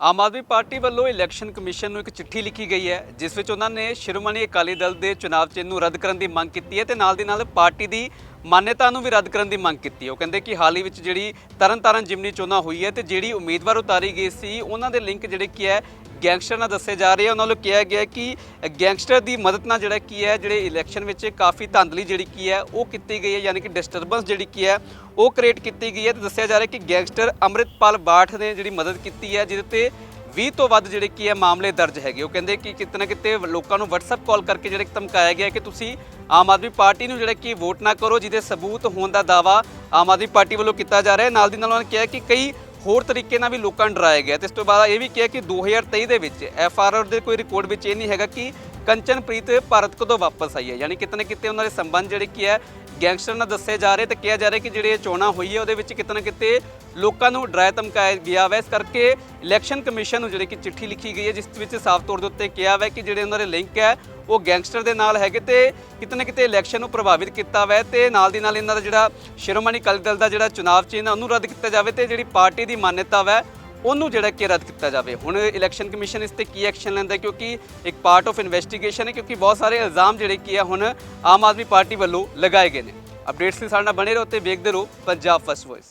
ਆਮ Aadmi party ਵੱਲੋਂ election commission ਨੂੰ ਇੱਕ ਚਿੱਠੀ ਲਿਖੀ ਗਈ ਹੈ, ਜਿਸ ਵਿੱਚ ਉਹਨਾਂ ਨੇ ਸ਼੍ਰੋਮਣੀ ਅਕਾਲੀ ਦਲ ਦੇ ਚੁਣਾਵ ਚਿੰਨ੍ਹ ਨੂੰ ਰੱਦ ਕਰਨ ਦੀ ਮੰਗ ਕੀਤੀ ਹੈ ਤੇ ਨਾਲ ਦੀ ਨਾਲ ਪਾਰਟੀ ਦੀ ਮਾਨਤਾ ਨੂੰ ਵੀ ਰੱਦ ਕਰਨ ਦੀ ਮੰਗ ਕੀਤੀ ਉਹ ਕਹਿੰਦੇ ਕਿ ਹਾਲ ਹੀ ਵਿੱਚ ਜਿਹੜੀ ਤਰਨਤਾਰਨ ਜਿਮਨੀ ਚੋਣਾਂ ਹੋਈ ਹੈ ਤੇ ਜਿਹੜੀ ਉਮੀਦਵਾਰ ਉਤਾਰੀ ਗਈ ਸੀ, ਉਹਨਾਂ ਦੇ ਲਿੰਕ ਜਿਹੜੇ ਕੀ ਹੈ ਗੈਂਗਸਟਰ ਨਾਲ ਦੱਸੇ ਜਾ ਰਹੇ ਆ, ਉਹਨਾਂ ਨੂੰ ਕਿਹਾ ਗਿਆ ਕਿ ਗੈਂਗਸਟਰ ਦੀ ਮਦਦ ਨਾਲ ਜਿਹੜਾ ਕੀ ਹੈ, ਜਿਹੜੇ ਇਲੈਕਸ਼ਨ ਵਿੱਚ ਕਾਫੀ ਧਾਂਦਲੀ ਜਿਹੜੀ ਕੀ ਹੈ, ਉਹ ਕੀਤੀ ਗਈ ਹੈ, ਯਾਨੀ ਕਿ ਡਿਸਟਰਬੈਂਸ ਜਿਹੜੀ ਕੀ ਹੈ, ਉਹ ਕ੍ਰੀਏਟ ਕੀਤੀ ਗਈ ਹੈ। ਤੇ ਦੱਸਿਆ ਜਾ ਰਿਹਾ ਕਿ ਗੈਂਗਸਟਰ ਅੰਮ੍ਰਿਤਪਾਲ ਬਾਠ ਨੇ ਜਿਹੜੀ ਮਦਦ ਕੀਤੀ ਹੈ, ਜਿਹਦੇ ਤੇ 20 ਤੋਂ ਵੱਧ ਜਿਹੜੇ ਕੀ ਹੈ, ਮਾਮਲੇ ਦਰਜ ਹੈਗੇ। ਉਹ ਕਹਿੰਦੇ ਕਿ ਕਿਤੇ ਨਾ ਕਿਤੇ ਲੋਕਾਂ ਨੂੰ WhatsApp ਕਾਲ ਕਰਕੇ ਜਿਹੜੇ ਧਮਕਾਇਆ ਗਿਆ ਕਿ ਤੁਸੀਂ ਆਮ ਆਦਮੀ ਪਾਰਟੀ ਨੂੰ ਜਿਹੜਾ ਕਿ ਵੋਟ ਨਾ ਕਰੋ, ਜਿਹਦੇ ਸਬੂਤ ਹੋਣ ਦਾ ਦਾਵਾ ਆਮ ਆਦਮੀ ਪਾਰਟੀ ਵੱਲੋਂ ਕੀਤਾ ਜਾ ਰਿਹਾ ਹੈ। ਨਾਲ ਦੀ ਨਾਲ ਉਹਨਾਂ ਨੇ ਕਿਹਾ ਕਿ ਕਈ ਹੋਰ ਤਰੀਕੇ ਨਾਲ ਵੀ ਲੋਕਾਂ ਨੂੰ ਡਰਾਇਆ ਗਿਆ ਤੇ ਇਸ ਤੋਂ ਬਾਅਦ ਇਹ ਵੀ ਕਿਹਾ ਕਿ 2023 ਦੇ ਵਿੱਚ ਐੱਫ ਆਰ ਆਰ ਦੇ ਕੋਈ ਰਿਕਾਰਡ ਵਿੱਚ ਇਹ ਨਹੀਂ ਹੈਗਾ ਕਿ ਕੰਚਨਪ੍ਰੀਤ ਭਾਰਤ ਕਦੋਂ ਵਾਪਸ ਆਈ ਹੈ। ਯਾਨੀ ਕਿਤੇ ਨਾ ਕਿਤੇ ਉਹਨਾਂ ਦੇ ਸੰਬੰਧ ਜਿਹੜੇ ਕੀ ਹੈ, ਗੈਂਗਸਟਰ ਨਾਲ ਦੱਸੇ ਜਾ ਰਹੇ ਤੇ ਕਿਹਾ ਜਾ ਰਿਹਾ ਕਿ ਜਿਹੜੇ ਇਹ ਚੋਣਾਂ ਹੋਈ ਹੈ, ਉਹਦੇ ਵਿੱਚ ਕਿਤੇ ਨਾ ਕਿਤੇ ਲੋਕਾਂ ਨੂੰ ਡਰਾਇਆ ਧਮਕਾਇਆ ਗਿਆ ਵਾ। ਇਸ ਕਰਕੇ ਇਲੈਕਸ਼ਨ ਕਮਿਸ਼ਨ ਨੂੰ ਜਿਹੜੀ ਕਿ ਚਿੱਠੀ ਲਿਖੀ ਗਈ ਹੈ, ਜਿਸ ਵਿੱਚ ਸਾਫ਼ ਤੌਰ ਦੇ ਉੱਤੇ ਕਿਹਾ ਵੈ ਕਿ ਜਿਹੜੇ ਉਹਨਾਂ ਦੇ ਲਿੰਕ ਹੈ, ਉਹ ਗੈਂਗਸਟਰ ਦੇ ਨਾਲ ਹੈਗੇ ਤੇ ਕਿਤੇ ਨਾ ਕਿਤੇ ਇਲੈਕਸ਼ਨ ਨੂੰ ਪ੍ਰਭਾਵਿਤ ਕੀਤਾ ਵੈ ਤੇ ਨਾਲ ਦੀ ਨਾਲ ਇਹਨਾਂ ਦਾ ਜਿਹੜਾ ਸ਼੍ਰੋਮਣੀ ਅਕਾਲੀ ਦਲ ਦਾ ਜਿਹੜਾ ਚੁਣਾਵ ਚਿੰਨ੍ਹ ਉਹਨੂੰ ਰੱਦ ਕੀਤਾ ਜਾਵੇ ਤੇ ਜਿਹੜੀ ਪਾਰਟੀ ਦੀ ਮਾਨਤਾ ਵੈ ਉਹਨੂੰ ਜਿਹੜਾ ਕਿ ਰੱਦ ਕੀਤਾ ਜਾਵੇ। ਹੁਣ ਇਲੈਕਸ਼ਨ ਕਮਿਸ਼ਨ ਇਸ ਤੇ ਕੀ ਐਕਸ਼ਨ ਲੈਂਦਾ ਕਿਉਂਕਿ ਇੱਕ ਪਾਰਟ ਆਫ ਇਨਵੈਸਟੀਗੇਸ਼ਨ ਹੈ, ਕਿਉਂਕਿ ਬਹੁਤ ਸਾਰੇ ਇਲਜ਼ਾਮ ਜਿਹੜੇ ਕੀ ਆ ਹੁਣ ਆਮ ਆਦਮੀ ਪਾਰਟੀ ਵੱਲੋਂ ਲਗਾਏ ਗਏ ਨੇ। ਅਪਡੇਟਸ ਲਈ ਸਾਡੇ ਨਾਲ ਬਣੇ ਰਹੋ ਤੇ ਵੇਖਦੇ ਰਹੋ ਪੰਜਾਬ ਫਸਟ ਵੌਇਸ